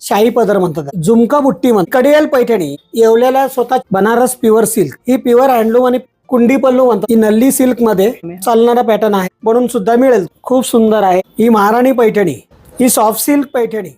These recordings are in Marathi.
शाही पदर म्हणतात. झुमका बुट्टी म्हणतात. कडियल पैठणी येवल्याला स्वतः बनारस प्युअर सिल्क ही प्युअर हँडलूम आणि कुंडी पल्लू म्हणतात. ही नल्ली सिल्कमध्ये चालणारा पॅटर्न आहे. म्हणून सुद्धा मिळेल. खूप सुंदर आहे. ही महाराणी पैठणी. ही सॉफ्ट सिल्क पैठणी.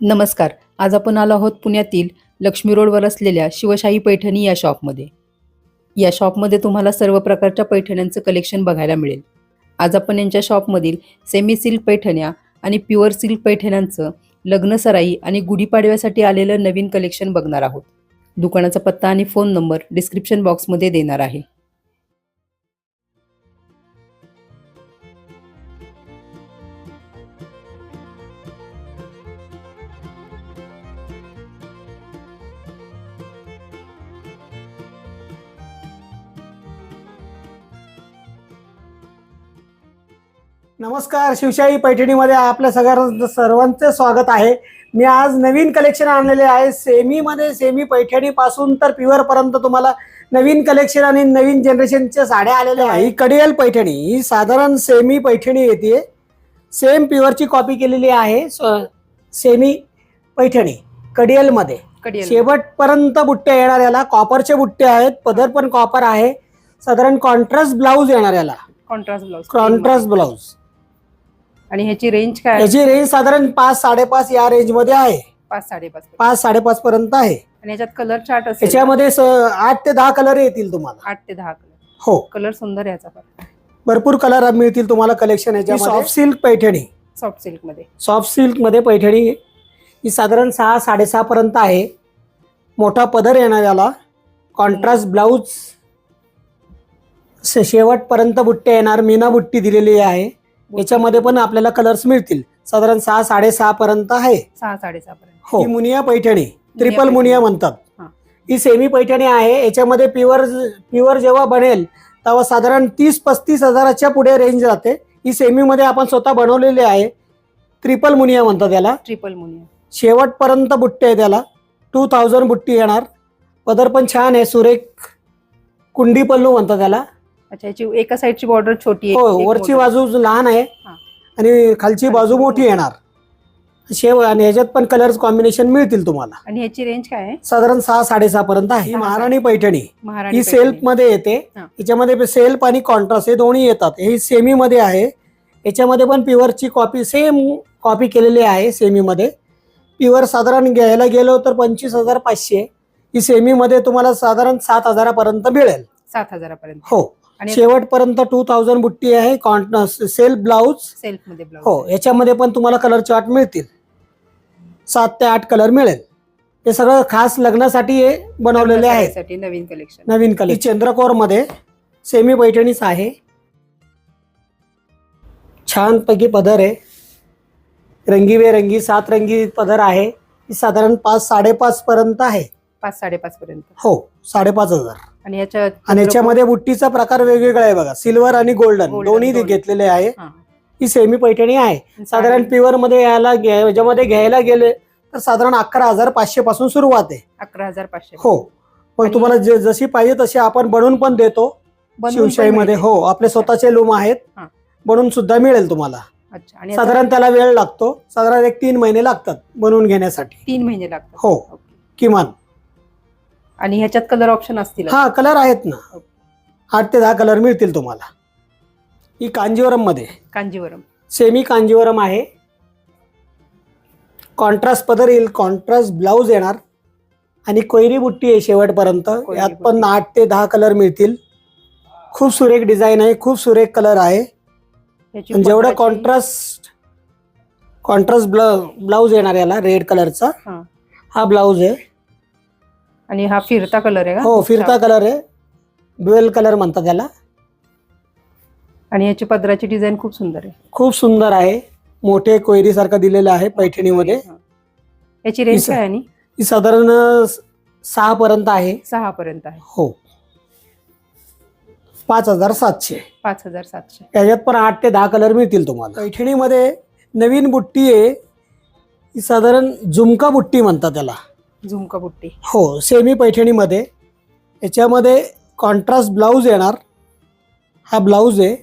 नमस्कार. आज आपण आलो आहोत पुण्यातील लक्ष्मी रोडवर असलेल्या शिवशाही पैठणी या शॉपमध्ये या शॉपमध्ये तुम्हाला सर्व प्रकारच्या पैठण्यांचं कलेक्शन बघायला मिळेल. आज आपण यांच्या शॉपमधील सेमी सिल्क पैठण्या आणि प्युअर सिल्क पैठण्यांचं लग्न सराई आणि गुढीपाडव्यासाठी आलेलं नवीन कलेक्शन बघणार आहोत. दुकानाचा पत्ता आणि फोन नंबर डिस्क्रिप्शन बॉक्समध्ये देणार आहे. नमस्कार शिवशाही पैठणीमध्ये आपल्या सगळ्या सर्वांचे स्वागत आहे. मी आज नवीन कलेक्शन आणलेले आहे. सेमीमध्ये सेमी पैठणी पासून तर प्युअर पर्यंत तुम्हाला नवीन कलेक्शन आणि नवीन जनरेशनच्या साड्या आलेल्या आहे ही कडियल पैठणी ही साधारण सेमी पैठणी येते. सेम प्युअरची कॉपी केलेली आहे. सेमी पैठणी कडियलमध्ये. कडियल. शेवटपर्यंत बुट्टे येणार याला कॉपरचे बुट्टे आहेत. पदर पण कॉपर आहे. साधारण कॉन्ट्रास्ट ब्लाऊज येणार याला कॉन्ट्रास्ट ब्लाउज कॉन्ट्रास्ट ब्लाऊज आणि ह्याची रेंज काय आहे? याची रेंज साधारण पाच साडेपाच या रेंजमध्ये आहे. पाच साडेपाच पाच साडेपाच पर्यंत आहे. आणि ह्याच्यात कलर चार्ट असेल. याच्यामध्ये स- आठ ते दहा कलर येतील तुम्हाला. आठ ते दहा कलर हो. कलर सुंदर आहे याचा पण. भरपूर कलर मिळतील तुम्हाला कलेक्शन याच्यामध्ये सॉफ्ट सिल्क पैठणी. सॉफ्ट सिल्कमध्ये. सॉफ्ट सिल्कमध्ये पैठणी ही साधारण सहा साडेसहा पर्यंत आहे. मोठा पदर येणार याला. कॉन्ट्रास्ट ब्लाऊज शेवटपर्यंत बुट्टे येणार. मीना बुट्टी दिलेली आहे. याच्यामध्ये पण आपल्याला कलर्स मिळतील. साधारण सहा साडेसहा पर्यंत आहे. सहा साडेसहा पर्यंत. हो. ही मुनिया पैठणी ट्रिपल. मुनिया म्हणतात. हा. ही सेमी पैठणी आहे. याच्यामध्ये प्युअर प्युअर जेव्हा बनेल तेव्हा साधारण तीस पस्तीस हजाराच्या पुढे रेंज राहते. ही सेमीमध्ये आपण स्वतः बनवलेली आहे. ट्रिपल मुनिया म्हणतात त्याला ट्रिपल मुनिया. शेवटपर्यंत बुट्टे आहे त्याला टू थाउजंड बुट्टी येणार. पदर पण छान आहे. सुरेख कुंडी पल्लू म्हणतात त्याला अच्छा याची एका साईडची बॉर्डर छोटी आहे हो एक वरची. बाजू लहान आहे हा. आणि खालची बाजू मोठी येणार. शेव आणि ह्याच्यात पण कलर्स कॉम्बिनेशन मिळतील तुम्हाला. आणि ह्याची रेंज काय आहे? साधारण सहा साडेसहा पर्यंत आहे. ही महाराणी पैठणी. महाराणी ही पैठणी. सेल्फमध्ये येते. हा. याच्यामध्ये सेल्फ आणि कॉन्ट्रास्ट हे दोन्ही येतात. ही सेमी मध्ये आहे. याच्यामध्ये पण प्युअरची कॉपी सेम कॉपी केलेली आहे सेमी मध्ये प्युअर साधारण घ्यायला गेलो तर पंचवीस हजार पाचशे. ही सेमी मध्ये तुम्हाला साधारण सात हजारापर्यंत मिळेल. सात हजारापर्यंत. हो. आणि शेवटपर्यंत टू थाउजंड बुट्टी आहे कॉन्ट सेल्फ ब्लाऊज सेल्फमध्ये ब्लाउज हो याच्यामध्ये पण तुम्हाला कलर चार्ट मिळतील. सात ते आठ कलर मिळेल. हे सगळं खास लग्नासाठी हे बनवलेले आहे नवीन कलेक्शन नवीन कली चंद्रकोरमध्ये सेमी पैठणीच आहे. छान पैकी पदर आहे. रंगीबेरंगी सात रंगी पदर आहे. ही साधारण पाच साडेपाच पर्यंत आहे. पाच साडेपाच पर्यंत. हो साडेपाच हजार. आणि याच्या आणि याच्यामध्ये बुट्टीचा प्रकार वेगवेगळा आहे बघा. सिल्वर आणि गोल्डन. दोन्ही. घेतलेले आहे. हा. सेमी पैठणी आहे. साधारण प्युअरमध्ये यायला याच्यामध्ये घ्यायला गेले तर साधारण अकरा हजार पाचशे पासून सुरुवात आहे. अकरा हजार पाचशे. हो. आणि- तुम्हाला जशी पाहिजे तशी आपण बनवून पण देतो. पण शिवशाहीमध्ये. हो आपले स्वतःचे लूम आहेत. बनवून सुद्धा मिळेल तुम्हाला. साधारण त्याला वेळ लागतो. साधारण एक तीन महिने लागतात बनवून घेण्यासाठी. तीन महिने लागतात. हो. किमान. आणि ह्याच्यात कलर ऑप्शन असतील हा कलर आहेत ना. आठ ते दहा कलर मिळतील तुम्हाला. ही कांजीवरममध्ये कांजीवरम. सेमी कांजीवरम आहे. कॉन्ट्रास्ट पदर येईल. कॉन्ट्रास्ट ब्लाऊज येणार. आणि कोयरी बुट्टी आहे शेवटपर्यंत. यात पण. आठ ते दहा कलर मिळतील. खूप सुरेख डिझाईन आहे. खूप सुरेख कलर आहे. जेवढं कॉन्ट्रास्ट कॉन्ट्रास्ट ब्लाऊज येणार याला रेड कलरचा हा. हा ब्लाऊज आहे. आणि हा फिरता कलर आहे का? हो फिरता कलर आहे. ड्युएल कलर म्हणतात त्याला. आणि ह्याची पदराची डिझाईन खूप सुंदर आहे. खूप सुंदर आहे. मोठे कोयरी सारखं दिलेलं आहे पैठणीमध्ये. याची रेंज काय आणि? ही साधारण सहा पर्यंत आहे. सहा पर्यंत आहे. हो. पाच हजार सातशे. पाच हजार सातशे. त्याच्यात पण आठ ते दहा कलर मिळतील तुम्हाला. पैठणीमध्ये नवीन बुट्टी आहे. ही साधारण झुमका बुट्टी म्हणतात त्याला. झुमका बुट्टी हो सेमी पैठणीमध्ये. याच्यामध्ये कॉन्ट्रास्ट ब्लाऊज येणार. हा ब्लाऊज आहे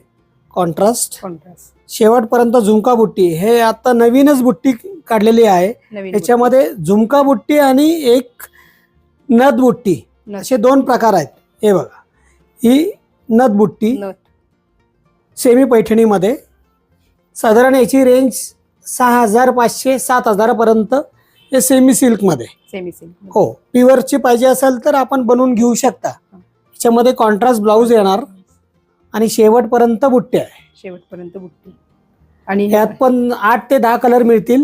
कॉन्ट्रास्ट कॉन्ट्रास्ट शेवटपर्यंत झुमका बुट्टी हे आता नवीनच बुट्टी काढलेली आहे. नवीन याच्यामध्ये झुमका बुट्टी आणि एक नथ बुट्टी. नथ. असे दोन प्रकार आहेत. हे बघा. ही नथ बुट्टी नथ. सेमी पैठणीमध्ये. साधारण याची रेंज सहा हजार पाचशे सात हजारापर्यंत हे सेमी सिल्कमध्ये सेमी सिल्क हो प्युअरची पाहिजे असेल तर आपण बनवून घेऊ शकता. याच्यामध्ये कॉन्ट्रास्ट ब्लाऊज येणार आणि शेवटपर्यंत बुट्टे आहे. शेवटपर्यंत बुट्टी. आणि यात पण आठ ते दहा कलर मिळतील.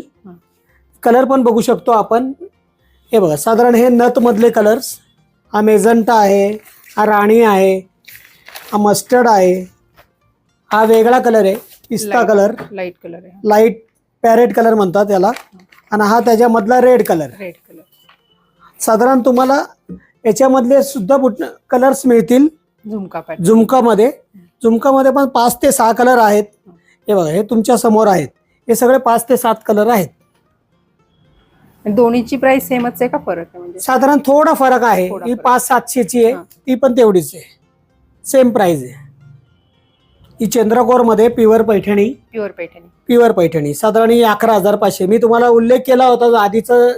कलर पण बघू शकतो आपण. हे बघा साधारण हे नथ मधले कलर्स हा मेजंटा आहे हा राणी आहे हा मस्टर्ड आहे हा वेगळा कलर आहे पिस्ता कलर लाइट कलर आहे. लाइट पॅरेट कलर म्हणतात याला. आणि हा त्याच्यामधला रेड कलर रेड कलर साधारण तुम्हाला याच्यामधले सुद्धा बुट कलर्स मिळतील. झुमका पॅटर्न झुमकामध्ये. झुमकामध्ये पण पाच ते सहा कलर आहेत. हे. बघा हे तुमच्यासमोर आहेत. हे सगळे पाच ते सात कलर आहेत. दोन्हीची प्राइस सेमच आहे का फरक आहे म्हणजे? साधारण थोडा फरक आहे. थोडा ही फरक. पाच सातशेची आहे. हा. ती पण तेवढीच आहे. सेम प्राइस आहे. ही चंद्रकोरमध्ये pure Paithani. Pure Paithani. Pure Paithani. साधारण अकरा हजार पाचशे. मी तुम्हाला उल्लेख केला होता आधीचं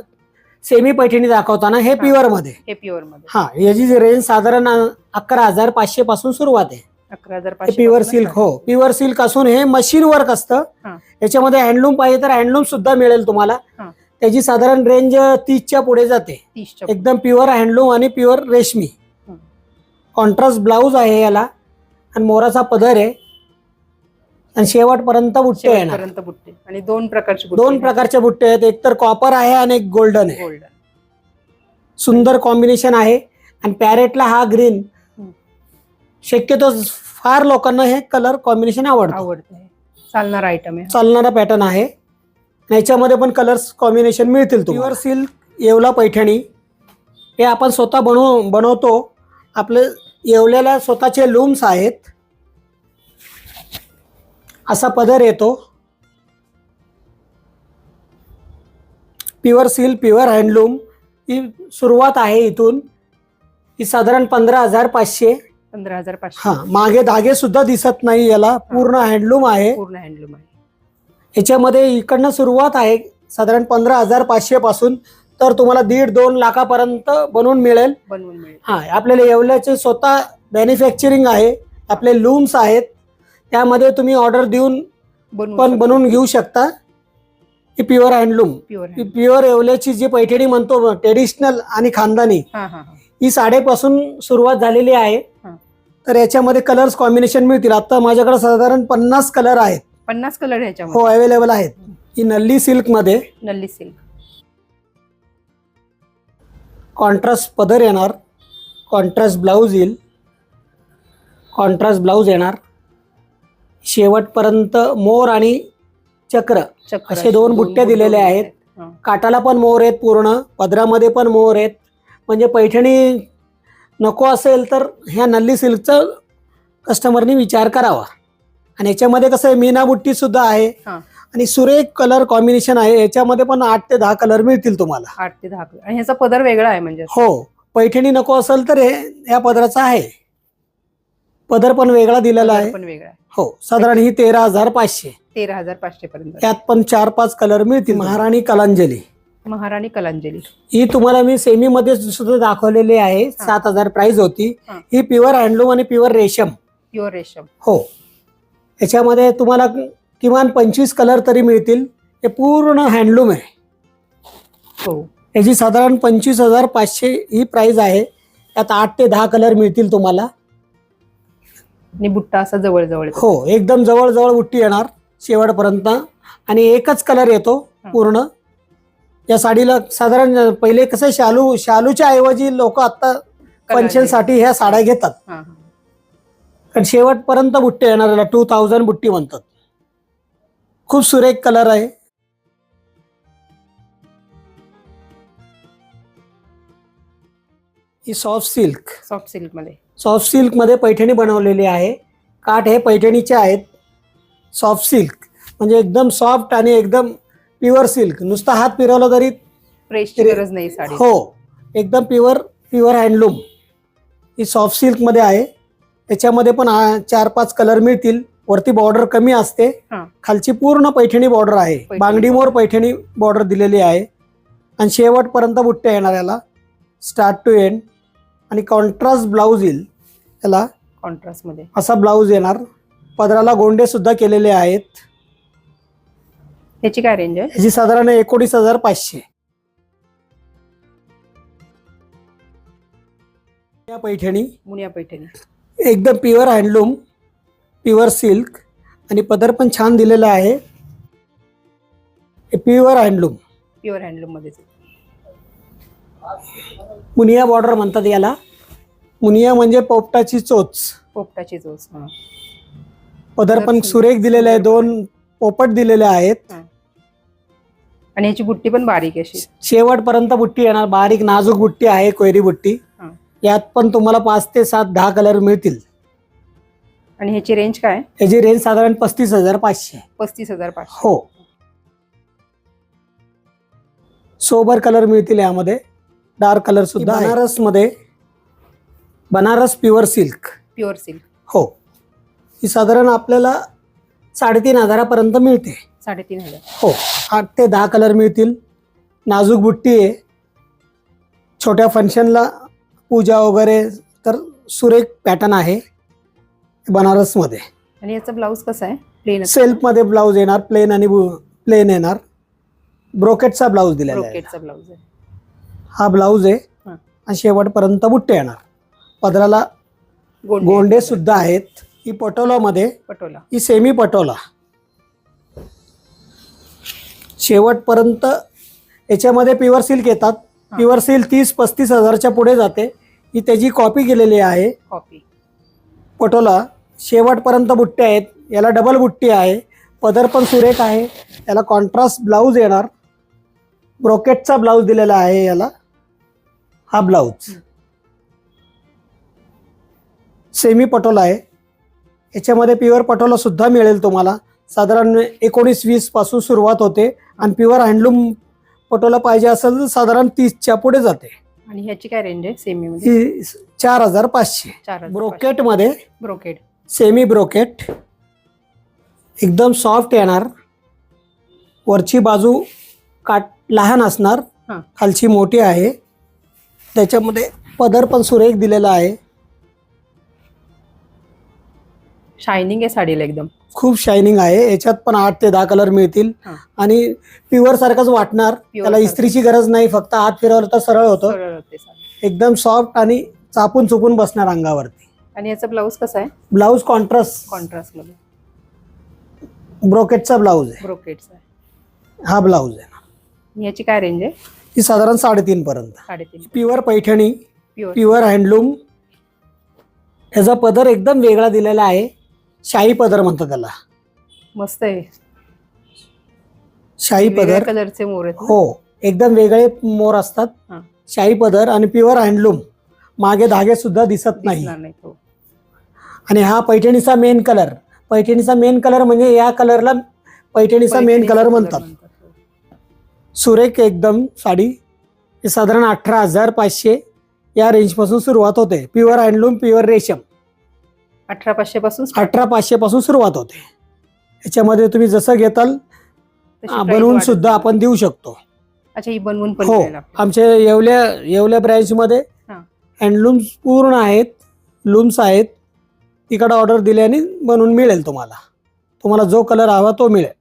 सेमी पैठणी दाखवताना हे. प्युअरमध्ये. हे प्युअरमध्ये. हा याची रेंज साधारण अकरा हजार पाचशे पासून सुरुवात आहे. अकरा हजार पाचशे प्युअर सिल्क. हो. प्युअर सिल्क असून हे मशीन वर्क असतं. हा. याच्यामध्ये हँडलूम पाहिजे तर हँडलूम सुद्धा मिळेल तुम्हाला. त्याची साधारण रेंज तीसच्या पुढे जाते. एकदम प्युअर हँडलूम आणि प्युअर रेशमी. कॉन्ट्रास्ट ब्लाऊज आहे याला. आणि मोराचा पदर आहे. आणि शेवटपर्यंत बुट्टे येणार. शेवटपर्यंत बुट्टे. आणि दोन प्रकारचे बुट्टे दोन प्रकारचे बुट्टे आहेत. एक तर कॉपर आहे आणि एक गोल्डन आहे. गोल्डन सुंदर कॉम्बिनेशन आहे. आणि पॅरेटला हा ग्रीन. शक्यतो फार लोकांना हे कलर कॉम्बिनेशन आवडतं. आवडते. चालणार आयटम आहे. चालणारा पॅटर्न आहे. आणि याच्यामध्ये पण कलर्स कॉम्बिनेशन मिळतील प्युअर सिल्क येवला पैठणी. हे आपण स्वतः बनव बनवतो. आपले येवल्याला स्वतःचे लूम्स आहेत. असा पदर येतो. प्युअर सिल्क प्युअर हँडलूम ही सुरुवात आहे इथून. ही साधारण पंधरा हजार पाचशे. पंधरा हजार पाचशे. हा मागे धागे सुद्धा दिसत नाही याला. पूर्ण हँडलूम आहे. पूर्ण हँडलूम आहे. याच्यामध्ये इकडनं सुरुवात आहे. साधारण पंधरा हजार पाचशे पासून तर तुम्हाला दीड दोन लाखापर्यंत बनवून मिळेल. बनवून मिळेल. हा आपल्याला येवल्याचे स्वतः मॅन्युफॅक्चरिंग आहे. आपले लूम्स आहेत. त्यामध्ये तुम्ही ऑर्डर देऊन पण बनवून घेऊ शकता. ही प्युअर हँडलूम प्युअर प्युअर येवल्याची जी पैठणी म्हणतो ट्रेडिशनल आणि खानदानी हा हा हा. ही साडेपासून सुरुवात झालेली आहे. हा. तर याच्यामध्ये कलर्स कॉम्बिनेशन मिळतील. आता माझ्याकडे साधारण पन्नास कलर आहेत. पन्नास कलर हो अवेलेबल आहेत. ही नल्ली सिल्कमध्ये. नल्ली सिल्क. कॉन्ट्रास्ट पदर येणार. कॉन्ट्रास्ट ब्लाऊज येईल. कॉन्ट्रास्ट ब्लाऊज येणार. शेवटपर्यंत मोर आणि चक्र चक्र असे दोन बुट्टे दिलेले आहेत. काटाला पण मोर आहेत पूर्ण पदरामध्ये पण मोर आहेत. म्हणजे पैठणी नको असेल तर ह्या नल्ली सिल्कचा कस्टमरनी विचार करावा. आणि याच्यामध्ये कसं आहे मीना बुट्टी सुद्धा आहे. आणि सुरेख कलर कॉम्बिनेशन आहे. याच्यामध्ये पण आठ ते दहा कलर मिळतील तुम्हाला. आठ ते दहा कलर आणि ह्याचा पदर वेगळा आहे म्हणजे हो. पैठणी नको असेल तर हे या पदराचा आहे. पदर पण वेगळा दिलेला आहे. पण वेगळा आहे. हो साधारण ही तेरा हजार पाचशे. तेरा हजार पाचशे पर्यंत. यात पण चार पाच कलर मिळतील. महाराणी कलांजली. महाराणी कलांजली. ही तुम्हाला मी सेमी मध्ये सुद्धा दाखवलेली आहे. सात हजार प्राइस होती. हा. ही प्युअर हँडलूम आणि प्युअर रेशम. प्युअर रेशम. हो. याच्यामध्ये तुम्हाला किमान पंचवीस कलर तरी मिळतील. हे पूर्ण हँडलूम आहे. हो. याची साधारण पंचवीस हजार पाचशे ही प्राइस आहे. यात आठ ते दहा कलर मिळतील तुम्हाला. आणि बुट्टा असा जवळ जवळ येतो. हो एकदम जवळ जवळ उट्टी येणार शेवटपर्यंत. आणि एकच कलर येतो पूर्ण. या साडीला साधारण पहिले कसं शालू शालूच्या ऐवजी लोक आता फंक्शनसाठी ह्या साड्या घेतात. हा, हा. कारण शेवटपर्यंत बुट्टे येणार टू थाउजंड बुट्टी म्हणतात. खूप सुरेख कलर आहे. ही सॉफ्ट सिल्क सॉफ्ट सिल्कमध्ये. सॉफ्ट सिल्कमध्ये पैठणी बनवलेली आहे. काठ हे पैठणीचे आहेत. सॉफ्ट सिल्क म्हणजे एकदम सॉफ्ट आणि एकदम प्युअर सिल्क. नुसता हात फिरवला तरी प्रेसची गरज नाही साडी. हो एकदम प्युअर प्युअर हँडलूम. ही सॉफ्ट सिल्कमध्ये आहे. याच्यामध्ये पण चार पाच कलर मिळतील. वरती बॉर्डर कमी असते. खालची पूर्ण पैठणी बॉर्डर आहे. बांगडीमोर पैठणी बॉर्डर दिलेली आहे. आणि शेवटपर्यंत बुट्ट्या येणार याला. स्टार्ट टू एंड आणि कॉन्ट्रास्ट ब्लाऊज येईल. याला कॉन्ट्रास्टमध्ये असा ब्लाऊज येणार. पदराला गोंडे सुद्धा केलेले आहेत. याची काय रेंज आहे? याची साधारण एकोणीस हजार पाचशे. या पैठणी. मुनिया पैठणी. एकदम प्युअर हँडलूम प्युअर सिल्क आणि पदर पण छान दिलेला आहे. प्युअर हँडलूम प्युअर हँडलूम मध्येच. आहे. मुनिया बॉर्डर म्हणतात याला. मुनिया म्हणजे पोपटाची चोच. पोपटाची चोच हा. पदर पण सुरेख दिलेले आहे दोन पोपट दिलेले आहेत. आणि याची बुट्टी पण बारीक आहे अशी. शेवटपर्यंत बुट्टी येणार बारीक नाजूक बुट्टी आहे कोयरी बुट्टी. हा. यात पण तुम्हाला पाच ते सात दहा कलर मिळतील. आणि ह्याची रेंज काय? आहे? याची रेंज साधारण पस्तीस हजार पाचशे. पस्तीस हजार पाचशे. हो. सोबर कलर मिळतील यामध्ये. डार्क कलर सुद्धा बनारसमध्ये Banaras pure silk. Pure silk. हो. ही साधारण आपल्याला साडेतीन हजारापर्यंत मिळते. साडेतीन हजार. हो. आठ ते दहा कलर मिळतील. नाजूक बुट्टी आहे. छोट्या फंक्शनला पूजा वगैरे तर सुरेख पॅटर्न आहे बनारसमध्ये. आणि याचा ब्लाऊज कसा आहे? प्लेन सेल्फमध्ये ब्लाऊज येणार प्लेन आणि प्लेन येणार. ब्रोकेटचा ब्लाऊज दिलेला आहे. ब्लाऊज आहे. हा ब्लाऊज आहे. आणि शेवटपर्यंत बुट्टे येणार. पदराला गोंडे. सुद्धा आहेत. ही पटोलामध्ये पटोला. ही सेमी पटोला. शेवटपर्यंत याच्यामध्ये प्युअर सिल्क येतात. प्युअर सिल्क तीस पस्तीस हजारच्या पुढे जाते. ही त्याची कॉपी केलेली आहे. कॉपी पटोला शेवटपर्यंत बुट्टे आहेत. याला डबल बुट्टी आहे. पदर पण सुरेख आहे. याला कॉन्ट्रास्ट ब्लाऊज येणार. ब्रोकेटचा ब्लाऊज दिलेला आहे याला. हा ब्लाऊज सेमी पटोला आहे. याच्यामध्ये प्युअर पटोला सुद्धा मिळेल तुम्हाला. साधारण एकोणीस वीसपासून सुरुवात होते आणि प्युअर हँडलूम पटोला पाहिजे असेल तर साधारण तीसच्या पुढे जाते. आणि ह्याची काय रेंज आहे? सेमी मध्ये ही चार हजार पाचशे. ब्रोकेटमध्ये ब्रोकेड सेमी ब्रोकेट. एकदम सॉफ्ट येणार. वरची बाजू काट लहान असणार. खालची मोठी आहे. त्याच्यामध्ये पदर पण सुरेख दिलेला आहे. शायनिंग आहे साडीला एकदम. खूप शायनिंग आहे. याच्यात पण आठ ते दहा कलर मिळतील. हा. आणि प्युअर सारखंच वाटणार. त्याला सारखं. इस्त्रीची गरज नाही फक्त हात फिरवलं तर सरळ होतं. सरळ होते साडी एकदम सॉफ्ट आणि चापून चुपून बसणार अंगावरती. आणि याचा ब्लाऊज कसा आहे? ब्लाऊज कॉन्ट्रास्ट कॉन्ट्रास्टमध्ये. ब्रोकेटचा ब्लाऊज आहे. ब्रोकेटचा आहे. हा ब्लाऊज आहे. आणि याची काय रेंज आहे? ही साधारण साडेतीन पर्यंत. साडेतीन. Pure Paithani pure pure handloom ह्याचा पदर एकदम वेगळा दिलेला आहे. शाही पदर म्हणतात त्याला. मस्त आहे. शाही वेगळ्या पदर कलरचे मोर आहेत ना? हो एकदम वेगळे मोर असतात. हा. शाही पदर आणि प्युअर हँडलूम. मागे धागे सुद्धा दिसत नाही. दिसणार तो आणि हा पैठणीचा मेन कलर पैठणीचा मेन कलर म्हणजे या कलरला पैठणीचा मेन कलर म्हणतात. हो. सुरेख एकदम साडी. हे साधारण अठरा हजार पाचशे या रेंजपासून सुरुवात होते. प्युअर हँडलूम प्युअर रेशम. अठरा पाचशे पासून. अठरा पाचशे पासून सुरुवात होते याच्यामध्ये तुम्ही जसं घेताल हा, बनवून सुद्धा. आपण देऊ शकतो अच्छा ही बनवून पण हो. आमच्या येवल्या येवल्या ब्रँचमध्ये हा. हँडलूम्स पूर्ण आहेत लूम्स आहेत तिकडं ऑर्डर दिल्याने बनवून मिळेल तुम्हाला तुम्हाला जो कलर हवा तो मिळेल